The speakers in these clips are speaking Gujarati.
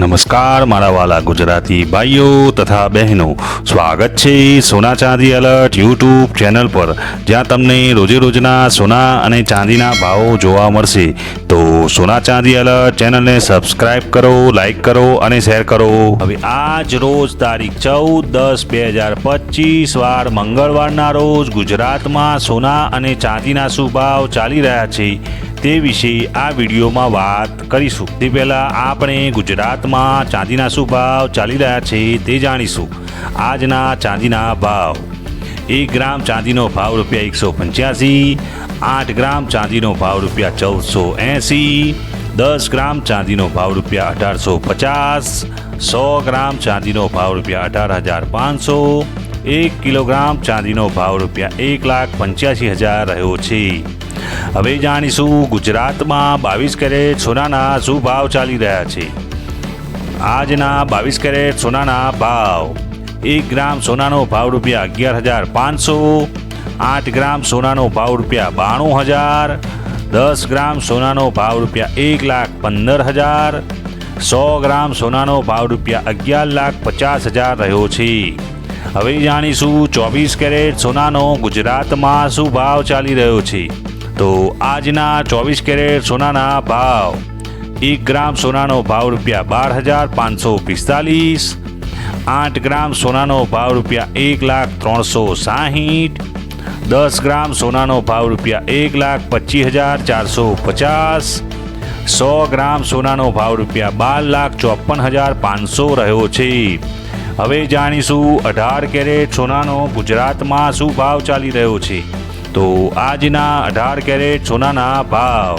નમસ્કાર, મારા વાલા ગુજરાતી ભાઈઓ તથા બહેનો. સ્વાગત છે સોના ચાંદી અલર્ટ યુટ્યુબ ચેનલ પર. જ્યાં તમને રોજે રોજના સોના અને ચાંદીના ભાવો જોવા મળશે. તો સોના ચાંદી અલર્ટ ચેનલને સબસ્ક્રાઇબ કરો લાઈક કરો અને શેર કરો. હવે આજ રોજ તારીખ ચૌદ દસ બે હજાર પચીસ વાર મંગળવારના રોજ ગુજરાતમાં સોના અને ચાંદીના શું ભાવ ચાલી રહ્યા છે. તે વિશે આ વિડીયોમાં વાત કરીશું. તે પહેલાં આપણે ગુજરાતમાં ચાંદીના શું ભાવ ચાલી રહ્યા છે તે જાણીશું. આજના ચાંદીના ભાવ. એક ગ્રામ ચાંદીનો ભાવ રૂપિયા એકસો પંચ્યાસી, આઠ ગ્રામ ચાંદીનો ભાવ રૂપિયા ચૌદસો એંસી, દસ ગ્રામ ચાંદીનો ભાવ રૂપિયા અઢારસો પચાસ, સો ગ્રામ ચાંદીનો ભાવ રૂપિયા અઢાર હજાર પાંચસો એક કિલોગ્રામ ચાંદીનો ભાવ રૂપિયા એક લાખ પંચ્યાસી હજાર રહ્યો છે. હવે જાણીશું ગુજરાતમાં બાવીસ કેરેટ સોનાના શું ભાવ ચાલી રહ્યા છે. આજના બાવીસ કેરેટ સોનાના ભાવ. એક ગ્રામ સોનાનો ભાવ રૂપિયા અગિયાર હજાર પાંચસો, આઠ ગ્રામ સોનાનો ભાવ રૂપિયા બાણું હજાર, દસ ગ્રામ સોનાનો ભાવ રૂપિયા એક લાખ પંદર હજાર, સો ગ્રામ સોનાનો ભાવ રૂપિયા અગિયાર લાખ પચાસ હજાર રહ્યો છે. હવે જાણીશું ચોવીસ કેરેટ સોનાનો ગુજરાતમાં શું ભાવ ચાલી રહ્યો છે? તો આજના ચોવીસ કેરેટ સોનાના ભાવ. એક ગ્રામ સોનાનો ભાવ રૂપિયા બાર હજાર પાંચસો પિસ્તાલીસ. આઠ ગ્રામ સોનાનો ભાવ રૂપિયા એક લાખ ત્રણસો સાહીઠ. દસ ગ્રામ સોનાનો ભાવ રૂપિયા એક લાખ પચીસ હજાર ચારસો પચાસ. સો ગ્રામ સોનાનો ભાવ રૂપિયા બાર લાખ ચોપન હજાર પાંચસો રહ્યો છે. હવે જાણીશું અઢાર કેરેટ સોનાનો ગુજરાતમાં શું ભાવ ચાલી રહ્યો છે? તો આજના અઢાર કેરેટ સોનાના ભાવ.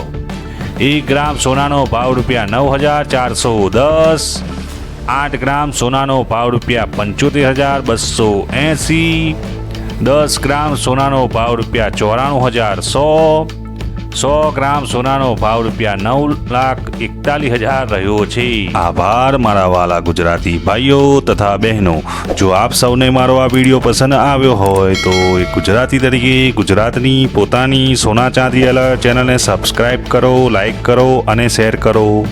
એક ગ્રામ સોનાનો ભાવ રૂપિયા નવ હજાર ચારસો દસ, આઠ ગ્રામ સોનાનો ભાવ રૂપિયા પંચોતેર હજાર બસો એંસી, દસ ગ્રામ સોનાનો ભાવ રૂપિયા ચોરાણું હજાર સો સો ગ્રામ સોનાનો ભાવ રૂપિયા નવ લાખ એકતાલીસ હજાર રહ્યો છે. આભાર મારા વાલા ગુજરાતી ભાઈઓ તથા બહેનો. જો આપ સૌને મારો આ વીડિયો પસંદ આવ્યો હોય તો એક ગુજરાતી તરીકે ગુજરાતની પોતાની સોના ચાંદી અલર્ટ ચેનલને સબસ્ક્રાઈબ કરો લાઈક કરો અને શેર કરો.